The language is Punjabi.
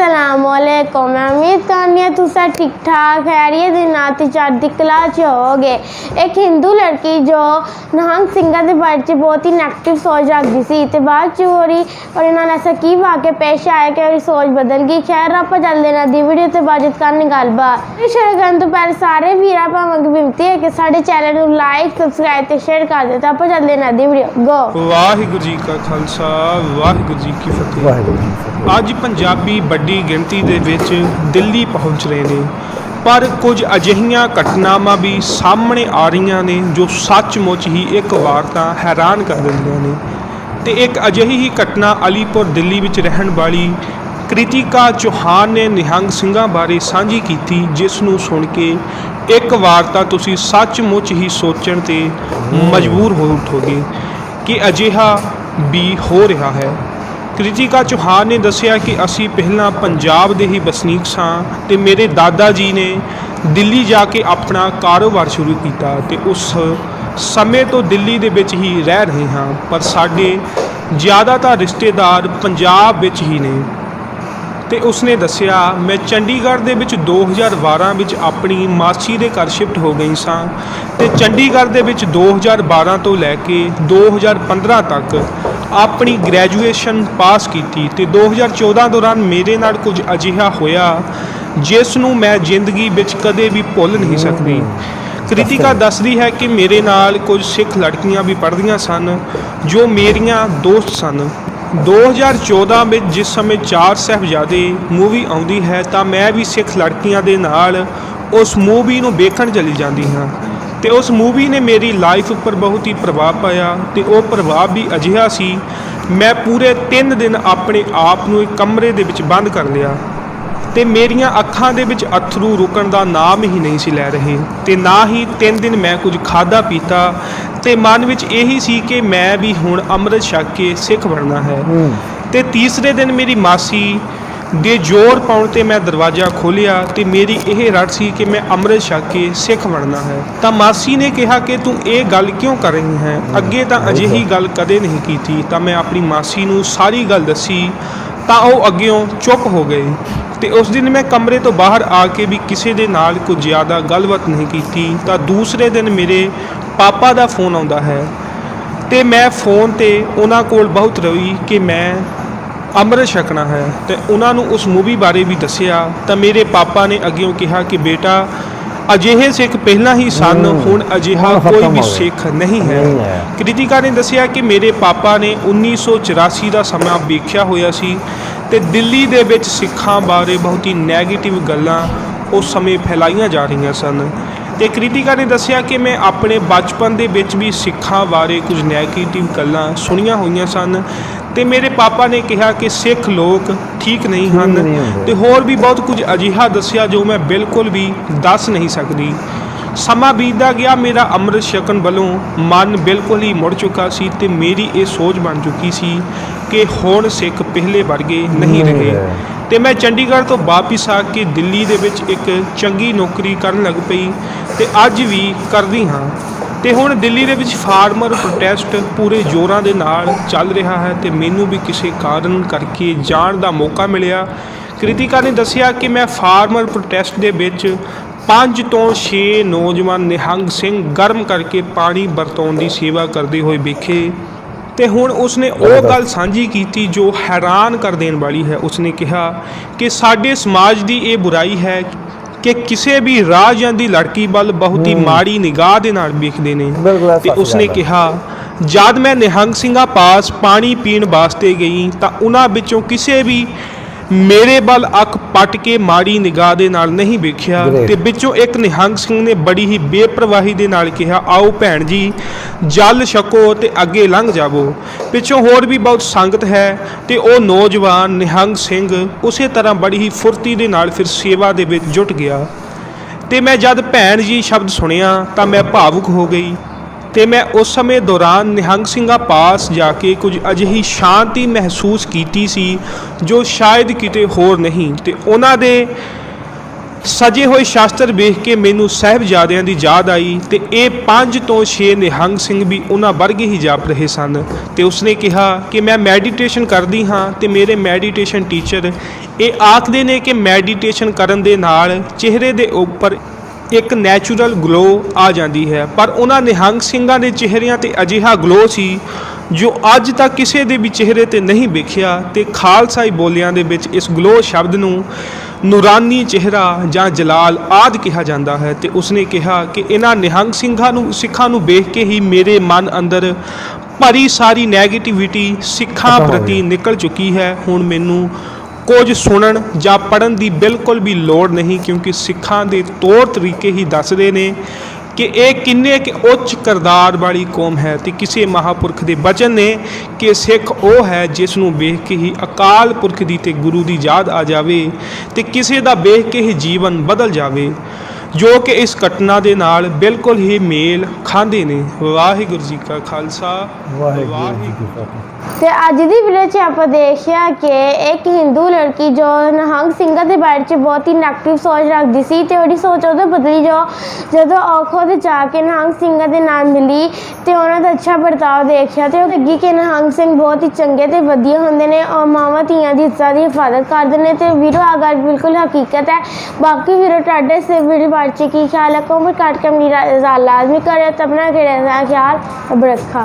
ਅਸਲਾਮੁਅਲੈਕੁਮ ਮੈਂ ਉਮੀਦ ਕਰਨੀ ਹਾਂ ਤੁਸੀਂ ਠੀਕ ਠਾਕ ਖੈਰੀਅਤ ਦੇ ਨਾਲ ਤੇ ਚੜ੍ਹਦੀ ਕਲਾ ਚ ਹੋਗੇ ਇੱਕ ਹਿੰਦੂ ਲੜਕੀ ਜੋ ਨਿਹੰਗ ਸਿੰਘਾਂ ਦੇ ਬਾਰੇ ਚ ਬਹੁਤ ਹੀ ਨੈਗੇਟਿਵ ਸੋਚ ਰੱਖਦੀ ਸੀ ਤੇ ਬਾਅਦ ਚ ਉਹਦੀ ਔਰ ਇਹਨਾਂ ਨਾਲ ਐਸਾ ਕੀ ਵਾਕਿਆ ਪੇਸ਼ ਆਇਆ ਕਿ ਉਹਦੀ ਸੋਚ ਬਦਲ ਗਈ। ਖੈਰ ਆਪਾਂ ਚੱਲਦੇ ਨਾ ਦੀ ਵੀਡੀਓ ਤੇ ਬਾਜਤ ਕਰਨ ਗੱਲਬਾਤ। ਇਹ ਸ਼ੁਰੂ ਕਰਨ ਤੋਂ ਪਹਿਲਾਂ ਸਾਰੇ ਵੀਰਾਂ ਭਾਵਾਂ ਦੀ ਬੇਨਤੀ ਹੈ ਕਿ ਸਾਡੇ ਚੈਨਲ ਨੂੰ ਲਾਈਕ ਸਬਸਕ੍ਰਾਈਬ ਤੇ ਸ਼ੇਅਰ ਕਰ ਦਿਓ ਤਾਂ ਆਪਾਂ ਚੱਲਦੇ ਨਾ ਦੀ ਵੀਡੀਓ ਗੋ ਵਾਹਿਗੁਰੂ ਜੀ ਕਾ ਖਾਲਸਾ ਵਾਹਿਗੁਰੂ ਜੀ ਕੀ ਫਤਿਹ। ਵਾਹਿਗੁਰੂ ਜੀ ਅੱਜ ਪੰਜਾਬੀ ਵੱਡੀ ਗਿਣਤੀ ਦੇ ਵਿੱਚ ਦਿੱਲੀ ਪਹੁੰਚ ਰਹੇ ਨੇ। ਪਰ ਕੁਝ ਅਜਿਹੀਆਂ ਘਟਨਾਵਾਂ ਵੀ ਸਾਹਮਣੇ ਆ ਰਹੀਆਂ ਨੇ ਜੋ ਸੱਚਮੁੱਚ ਹੀ ਇੱਕ ਵਾਰ ਤਾਂ ਹੈਰਾਨ ਕਰ ਦਿੰਦੀਆਂ ਨੇ। ਤੇ ਇੱਕ ਅਜਿਹੀ ਹੀ ਘਟਨਾ ਅਲੀਪੁਰ, ਦਿੱਲੀ ਵਿੱਚ ਰਹਿਣ ਵਾਲੀ ਕ੍ਰਿਤਿਕਾ ਚੌਹਾਨ ਨੇ ਨਿਹੰਗ ਸਿੰਘਾਂ ਬਾਰੇ ਸਾਂਝੀ ਕੀਤੀ, ਜਿਸ ਨੂੰ ਸੁਣ ਕੇ ਇੱਕ ਵਾਰ ਤਾਂ ਤੁਸੀਂ ਸੱਚਮੁੱਚ ਹੀ ਸੋਚਣ ਤੇ ਮਜਬੂਰ ਹੋ ਉਠੋਗੇ ਕਿ ਅਜਿਹਾ ਵੀ ਹੋ ਰਿਹਾ ਹੈ। ਕ੍ਰਿਤਿਕਾ ਚੌਹਾਨ ਨੇ ਦੱਸਿਆ ਕਿ ਅਸੀਂ ਪਹਿਲਾਂ ਪੰਜਾਬ ਦੇ ਹੀ ਵਸਨੀਕ ਸਾਂ ਤੇ ਮੇਰੇ ਦਾਦਾ ਜੀ ਨੇ ਦਿੱਲੀ ਜਾ ਕੇ ਆਪਣਾ ਕਾਰੋਬਾਰ ਸ਼ੁਰੂ ਕੀਤਾ ਤੇ ਉਸ ਸਮੇਂ ਤੋਂ ਦਿੱਲੀ ਦੇ ਵਿੱਚ ਹੀ ਰਹਿ ਰਹੇ ਹਾਂ, ਪਰ ਸਾਡੇ ਜ਼ਿਆਦਾਤਰ ਰਿਸ਼ਤੇਦਾਰ ਪੰਜਾਬ ਵਿੱਚ ਹੀ ਨੇ। ਤੇ ਉਸਨੇ ਦੱਸਿਆ, ਮੈਂ ਚੰਡੀਗੜ੍ਹ ਦੇ ਵਿੱਚ 2012 ਵਿੱਚ ਆਪਣੀ ਮਾਸੀ ਦੇ ਘਰ ਸ਼ਿਫਟ ਹੋ ਗਈ ਸਾਂ ਤੇ ਚੰਡੀਗੜ੍ਹ ਦੇ ਵਿੱਚ 2012 ਤੋਂ ਲੈ ਕੇ 2015 ਤੱਕ ਆਪਣੀ ਗ੍ਰੈਜੂਏਸ਼ਨ ਪਾਸ ਕੀਤੀ ਤੇ 2014 ਦੌਰਾਨ ਮੇਰੇ ਨਾਲ ਕੁਝ ਅਜਿਹਾ ਹੋਇਆ ਜਿਸ ਨੂੰ ਮੈਂ ਜ਼ਿੰਦਗੀ ਵਿੱਚ ਕਦੇ ਵੀ ਭੁੱਲ ਨਹੀਂ ਸਕਦੀ। ਕ੍ਰਿਤਿਕਾ ਦੱਸਦੀ ਹੈ ਕਿ ਮੇਰੇ ਨਾਲ ਕੁਝ ਸਿੱਖ ਲੜਕੀਆਂ ਵੀ ਪੜ੍ਹਦੀਆਂ ਸਨ, ਜੋ ਮੇਰੀਆਂ ਦੋਸਤ ਸਨ। 2014 ਵਿੱਚ ਜਿਸ ਸਮੇਂ ਚਾਰ ਸਾਹਿਬਜ਼ਾਦੇ ਮੂਵੀ ਆਉਂਦੀ ਹੈ, ਤਾਂ ਮੈਂ ਵੀ ਸਿੱਖ ਲੜਕੀਆਂ ਦੇ ਨਾਲ ਉਸ ਮੂਵੀ ਨੂੰ ਵੇਖਣ ਚਲੀ ਜਾਂਦੀ ਹਾਂ। ਤੇ ਉਸ ਮੂਵੀ ਨੇ ਮੇਰੀ ਲਾਈਫ ਉੱਪਰ ਬਹੁਤ ਹੀ ਪ੍ਰਭਾਵ ਪਾਇਆ ਤੇ ਉਹ ਪ੍ਰਭਾਵ ਵੀ ਅਜਿਹਾ ਸੀ ਮੈਂ ਪੂਰੇ 3 ਦਿਨ ਆਪਣੇ ਆਪ ਨੂੰ ਇੱਕ ਕਮਰੇ ਦੇ ਵਿੱਚ ਬੰਦ ਕਰ ਲਿਆ ਤੇ ਮੇਰੀਆਂ ਅੱਖਾਂ ਦੇ ਵਿੱਚ ਅਥਰੂ ਰੁਕਣ ਦਾ ਨਾਮ ਹੀ ਨਹੀਂ ਸੀ ਲੈ ਰਹੇ ਤੇ ਨਾ ਹੀ 3 ਦਿਨ ਮੈਂ ਕੁਝ ਖਾਦਾ ਪੀਤਾ ਤੇ ਮਨ ਵਿੱਚ ਇਹੀ ਸੀ ਕਿ ਮੈਂ ਵੀ ਹੁਣ ਅੰਮ੍ਰਿਤ ਛਕ ਕੇ ਸਿੱਖ ਬਣਨਾ ਹੈ। ਤੇ ਤੀਸਰੇ ਦਿਨ ਮੇਰੀ ਮਾਸੀ ਦੇ ਜ਼ੋਰ ਪਾਉਣ ਤੇ ਮੈਂ ਦਰਵਾਜ਼ਾ ਖੋਲ੍ਹਿਆ ਤੇ ਮੇਰੀ ਇਹ ਰੜ ਸੀ ਕਿ ਮੈਂ ਅੰਮ੍ਰਿਤ ਛਕ ਕੇ ਸਿੱਖ ਬਣਨਾ ਹੈ। ਤਾਂ ਮਾਸੀ ਨੇ ਕਿਹਾ ਕਿ ਤੂੰ ਇਹ ਗੱਲ ਕਿਉਂ ਕਰ ਰਹੀ ਹੈ? ਅੱਗੇ ਤਾਂ ਅਜਿਹੀ ਗੱਲ ਕਦੇ ਨਹੀਂ ਕੀਤੀ। ਤਾਂ ਮੈਂ ਆਪਣੀ ਮਾਸੀ ਨੂੰ ਸਾਰੀ ਗੱਲ ਦੱਸੀ ਤਾਂ ਉਹ ਅੱਗਿਓਂ ਚੁੱਪ ਹੋ ਗਏ ਤੇ ਉਸ ਦਿਨ ਮੈਂ ਕਮਰੇ ਤੋਂ ਬਾਹਰ ਆ ਕੇ ਵੀ ਕਿਸੇ ਦੇ ਨਾਲ ਕੁਝ ਜ਼ਿਆਦਾ ਗੱਲਬਾਤ ਨਹੀਂ ਕੀਤੀ। ਤਾਂ ਦੂਸਰੇ ਦਿਨ ਮੇਰੇ ਪਾਪਾ ਦਾ ਫੋਨ ਆਉਂਦਾ ਹੈ ਤੇ ਮੈਂ ਫੋਨ ਤੇ ਉਹਨਾਂ ਕੋਲ ਬਹੁਤ ਰਵੀ ਕਿ ਮੈਂ ਅੰਮ੍ਰਿਤ ਛਕਣਾ ਹੈ ਤੇ ਉਹਨਾਂ ਨੂੰ ਉਸ ਮੂਵੀ ਬਾਰੇ ਵੀ ਦੱਸਿਆ। ਤਾਂ ਮੇਰੇ ਪਾਪਾ ਨੇ ਅੱਗਿਓਂ ਕਿਹਾ ਕਿ ਬੇਟਾ ਅਜਿਹੇ ਸਿੱਖ ਪਹਿਲਾਂ ਹੀ ਸਨ ਹੁਣ ਅਜਿਹਾ ਕੋਈ ਵੀ। ਸਿੱਖ ਨਹੀਂ ਹੈ। ਨਹੀਂ ਹੈ। ਕ੍ਰਿਤਿਕਾ ਨੇ ਦੱਸਿਆ ਕਿ ਮੇਰੇ ਪਾਪਾ ਨੇ 1984 ਦਾ ਸਮਾਂ ਵੇਖਿਆ ਹੋਇਆ ਸੀ ਤੇ ਦਿੱਲੀ ਦੇ ਵਿੱਚ ਸਿੱਖਾਂ ਬਾਰੇ ਬਹੁਤ ਹੀ ਨੈਗੇਟਿਵ ਗੱਲਾਂ ਉਸ ਸਮੇਂ ਫੈਲਾਈਆਂ ਜਾ ਰਹੀਆਂ ਸਨ। ਤੇ ਕ੍ਰਿਤਿਕਾ ਨੇ ਦੱਸਿਆ ਕਿ ਮੈਂ ਆਪਣੇ ਬਚਪਨ ਦੇ ਵਿੱਚ ਵੀ ਸਿੱਖਾਂ ਬਾਰੇ ਕੁਝ ਨੈਗੇਟਿਵ ਗੱਲਾਂ ਸੁਣੀਆਂ ਹੋਈਆਂ ਸਨ। ਤੇ ਮੇਰੇ ਪਾਪਾ ਨੇ ਕਿਹਾ ਕਿ ਸਿੱਖ ਲੋਕ ਠੀਕ ਨਹੀਂ ਹਨ। ਤੇ ਹੋਰ ਵੀ ਬਹੁਤ ਕੁਝ ਅਜਿਹਾ ਦੱਸਿਆ ਜੋ ਮੈਂ ਬਿਲਕੁਲ ਵੀ ਦੱਸ ਨਹੀਂ ਸਕਦੀ ਸਮਾਂ ਬੀਤਦਾ ਗਿਆ ਮੇਰਾ ਅੰਮ੍ਰਿਤ ਛਕਣ ਵੱਲੋਂ ਮਨ ਬਿਲਕੁਲ ਹੀ ਮੁੜ ਚੁੱਕਾ ਸੀ ਤੇ ਮੇਰੀ ਇਹ ਸੋਚ ਬਣ ਚੁੱਕੀ ਸੀ ਕਿ ਹੁਣ ਸਿੱਖ ਪਹਿਲੇ ਵਰਗੇ ਨਹੀਂ ਰਹੇ। ਤੇ ਮੈਂ ਚੰਡੀਗੜ੍ਹ ਤੋਂ ਵਾਪਿਸ ਆ ਕੇ ਦਿੱਲੀ ਦੇ ਵਿੱਚ ਇੱਕ ਚੰਗੀ ਨੌਕਰੀ ਕਰਨ ਲੱਗ ਪਈ ਤੇ ਅੱਜ ਵੀ ਕਰਦੀ ਹਾਂ ਤੇ ਹੁਣ ਦਿੱਲੀ ਦੇ ਵਿੱਚ ਫਾਰਮਰ ਪ੍ਰੋਟੈਸਟ ਪੂਰੇ ਜ਼ੋਰਾਂ ਦੇ ਨਾਲ ਚੱਲ ਰਿਹਾ ਹੈ ਤੇ ਮੈਨੂੰ ਵੀ ਕਿਸੇ ਕਾਰਨ ਕਰਕੇ ਜਾਣ ਦਾ ਮੌਕਾ ਮਿਲਿਆ। ਕ੍ਰਿਤਿਕਾ ਨੇ ਦੱਸਿਆ ਕਿ ਮੈਂ ਫਾਰਮਰ ਪ੍ਰੋਟੈਸਟ ਦੇ ਵਿੱਚ 5 ਤੋਂ 6 ਨੌਜਵਾਨ ਨਿਹੰਗ ਸਿੰਘ ਗਰਮ ਕਰਕੇ ਪਾਣੀ ਵਰਤਾਉਣ ਦੀ ਸੇਵਾ ਕਰਦੇ ਹੋਏ ਵੇਖੇ ਤੇ ਹੁਣ ਉਸਨੇ ਉਹ ਗੱਲ ਸਾਂਝੀ ਕੀਤੀ ਜੋ ਹੈਰਾਨ ਕਰ ਦੇਣ ਵਾਲੀ ਹੈ। ਉਸਨੇ ਕਿਹਾ ਕਿ ਸਾਡੇ ਸਮਾਜ ਦੀ ਇਹ ਬੁਰਾਈ ਹੈ ਕਿ ਕਿਸੇ ਵੀ ਰਾਹ ਜਾਂਦੀ ਲੜਕੀ ਵੱਲ ਬਹੁਤ ਹੀ ਮਾੜੀ ਨਿਗਾਹ ਦੇ ਨਾਲ ਵੇਖਦੇ ਨੇ ਬਿਲਕੁਲ ਤੇ ਸੱਚ ਉਸਨੇ ਗੱਲ ਹੈ। ਕਿਹਾ ਜਦ ਮੈਂ ਨਿਹੰਗ ਸਿੰਘਾਂ ਪਾਸ ਪਾਣੀ ਪੀਣ ਵਾਸਤੇ ਗਈ ਤਾਂ ਉਹਨਾਂ ਵਿੱਚੋਂ ਕਿਸੇ ਵੀ ਮੇਰੇ ਵੱਲ ਅੱਖ ਪੱਟ ਕੇ ਮਾੜੀ ਨਿਗਾਹ ਦੇ ਨਾਲ ਨਹੀਂ ਵੇਖਿਆ. ਤੇ ਵਿੱਚੋਂ ਇੱਕ ਨਿਹੰਗ ਸਿੰਘ ਨੇ ਬੜੀ ਹੀ ਬੇਪਰਵਾਹੀ ਦੇ ਨਾਲ ਕਿਹਾ ਆਓ ਭੈਣ ਜੀ ਜਲ ਛਕੋ ਤੇ ਅੱਗੇ ਲੰਘ ਜਾਵੋ। ਪਿੱਛੋਂ ਹੋਰ ਵੀ ਬਹੁਤ ਸੰਗਤ ਹੈ ਤੇ ਉਹ ਨੌਜਵਾਨ ਨਿਹੰਗ ਸਿੰਘ ਉਸੇ ਤਰ੍ਹਾਂ ਬੜੀ ਹੀ ਫੁਰਤੀ ਦੇ ਨਾਲ ਫਿਰ ਸੇਵਾ ਦੇ ਵਿੱਚ ਜੁਟ ਗਿਆ। ਤੇ ਮੈਂ ਜਦ ਭੈਣ ਜੀ ਸ਼ਬਦ ਸੁਣਿਆ ਤਾਂ ਮੈਂ ਭਾਵੁਕ ਹੋ ਗਈ। ਤੇ ਮੈਂ ਉਸ ਸਮੇਂ ਦੌਰਾਨ ਨਿਹੰਗ ਸਿੰਘਾਂ ਪਾਸ ਜਾ ਕੇ ਕੁਝ ਅਜਿਹੀ ਸ਼ਾਂਤੀ ਮਹਿਸੂਸ ਕੀਤੀ ਸੀ, ਜੋ ਸ਼ਾਇਦ ਕਿਤੇ ਹੋਰ ਨਹੀਂ। ਤੇ ਉਹਨਾਂ ਦੇ ਸਜੇ ਹੋਏ ਸ਼ਾਸਤਰ ਵੇਖ ਕੇ ਮੈਨੂੰ ਸਾਹਿਬਜ਼ਾਦਿਆਂ ਦੀ ਯਾਦ ਆਈ ਤੇ ਇਹ ਪੰਜ ਤੋਂ 6 ਨਿਹੰਗ ਸਿੰਘ ਵੀ ਉਹਨਾਂ ਵਰਗੇ ਹੀ ਜਾਪ ਰਹੇ ਸਨ। ਤੇ ਉਸਨੇ ਕਿਹਾ ਕਿ ਮੈਂ ਮੈਡੀਟੇਸ਼ਨ ਕਰਦੀ ਹਾਂ ਤੇ ਮੇਰੇ ਮੈਡੀਟੇਸ਼ਨ ਟੀਚਰ ਇਹ ਆਖਦੇ ਨੇ ਕਿ ਮੈਡੀਟੇਸ਼ਨ ਕਰਨ ਦੇ ਨਾਲ ਚਿਹਰੇ ਦੇ ਉੱਪਰ ਇੱਕ ਨੈਚੁਰਲ ਗਲੋ ਆ ਜਾਂਦੀ ਹੈ ਪਰ ਉਹਨਾਂ ਨਿਹੰਗ ਸਿੰਘਾਂ ਦੇ ਚਿਹਰਿਆਂ ਤੇ ਅਜਿਹਾ ਗਲੋ ਸੀ ਜੋ ਅੱਜ ਤੱਕ ਕਿਸੇ ਦੇ ਵੀ ਚਿਹਰੇ ਤੇ ਨਹੀਂ ਵੇਖਿਆ ਤੇ ਖਾਲਸਾਈ ਬੋਲਿਆਂ ਦੇ ਵਿੱਚ ਇਸ ਗਲੋ ਸ਼ਬਦ ਨੂੰ ਨੂਰਾਨੀ ਚਿਹਰਾ ਜਾਂ ਜਲਾਲ ਆਦ ਕਿਹਾ ਜਾਂਦਾ ਹੈ ਤੇ ਉਸਨੇ ਕਿਹਾ ਕਿ ਇਹਨਾਂ ਨਿਹੰਗ ਸਿੰਘਾਂ ਨੂੰ ਸਿੱਖਾਂ ਨੂੰ ਵੇਖ ਕੇ ਹੀ ਮੇਰੇ ਮਨ ਅੰਦਰ ਭਰੀ ਸਾਰੀ 네ਗੇਟਿਵਿਟੀ ਸਿੱਖਾਂ ਪ੍ਰਤੀ। ਨਿਕਲ ਚੁੱਕੀ ਹੈ ਹੁਣ ਮੈਨੂੰ ਕੁਝ ਸੁਣਨ ਜਾਂ ਪੜਨ ਦੀ ਬਿਲਕੁਲ ਵੀ ਲੋੜ ਨਹੀਂ ਕਿਉਂਕਿ ਸਿੱਖਾਂ ਦੇ ਤੌਰ ਤਰੀਕੇ ਹੀ ਦੱਸਦੇ ਨੇ ਕਿ ਇਹ ਕਿੰਨੇ ਕਿ ਉੱਚ ਕਰਦਾਰ ਵਾਲੀ ਕੌਮ ਹੈ ਤੇ ਕਿਸੇ ਮਹਾਪੁਰਖ ਦੇ ਬਚਨ ਨੇ ਕਿ ਸਿੱਖ ਉਹ ਹੈ ਜਿਸ ਨੂੰ ਵੇਖ ਕੇ ਹੀ ਅਕਾਲ ਪੁਰਖ ਦੀ ਤੇ ਗੁਰੂ ਦੀ ਯਾਦ ਆ ਜਾਵੇ ਤੇ ਕਿਸੇ ਦਾ ਵੇਖ ਕੇ ਹੀ ਜੀਵਨ ਬਦਲ ਜਾਵੇ ਜੋ ਕਿ ਇਸ ਘਟਨਾ ਦੇ ਨਾਲ ਬਿਲਕੁਲ ਹੀ ਮੇਲ ਖਾਂਦੇ ਨੇ। ਵਾਹਿਗੁਰੂ ਜੀ ਕਾ ਖਾਲਸਾ ਵਾਹਿਗੁਰੂ ਜੀ ਕੀ ਫਤਿਹ। ਤੇ ਅੱਜ ਦੀ ਵੀਡੀਓ 'ਚ ਆਪਾਂ ਦੇਖਿਆ ਕਿ ਇੱਕ ਹਿੰਦੂ ਲੜਕੀ ਜੋ ਨਿਹੰਗ ਸਿੰਘਾਂ ਦੇ ਬਾਰੇ 'ਚ ਬਹੁਤ ਹੀ ਨੈਗੇਟਿਵ ਸੋਚ ਰੱਖਦੀ ਸੀ ਤੇ ਉਹਦੀ ਸੋਚ ਉਦੋਂ ਬਦਲੀ ਜੋ ਜਦੋਂ ਔਖੋ ਤੇ ਜਾ ਕੇ ਨਿਹੰਗ ਸਿੰਘਾਂ ਦੇ ਨਾਲ ਮਿਲੀ ਤੇ ਉਹਨਾਂ ਦਾ ਅੱਛਾ ਵਰਤਾਓ ਦੇਖਿਆ ਤੇ ਉਹ ਲੱਗੀ ਕਿ ਨਿਹੰਗ ਸਿੰਘ ਬਹੁਤ ਹੀ ਚੰਗੇ ਤੇ ਵਧੀਆ ਹੁੰਦੇ ਨੇ ਔਰ ਮਾਵਾਂ ਧੀਆਂ ਦੀ ਇੱਜ਼ਤ ਦੀ ਹਿਫਾਜ਼ਤ ਕਰਦੇ ਨੇ ਤੇ ਵੀਡੀਓ ਆ ਗੱਲ ਬਿਲਕੁਲ ਹਕੀਕਤ ਹੈ। ਬਾਕੀ ਵੀਡੀਓ ਤੁਹਾਡੇ ਇਸ ਵੀਡੀਓ ਬਾਰੇ 'ਚ ਕੀ ਖਿਆਲ ਹੈ? ਕਮੈਂਟ ਕਰਕੇ ਮੇਰੀ ਰਾਏ ਲਾਜ਼ਮੀ ਕਰਿਓ ਤੇ ਆਪਣਾ ਕਿਹੜਾ ਖਿਆਲ ਰੱਖਾ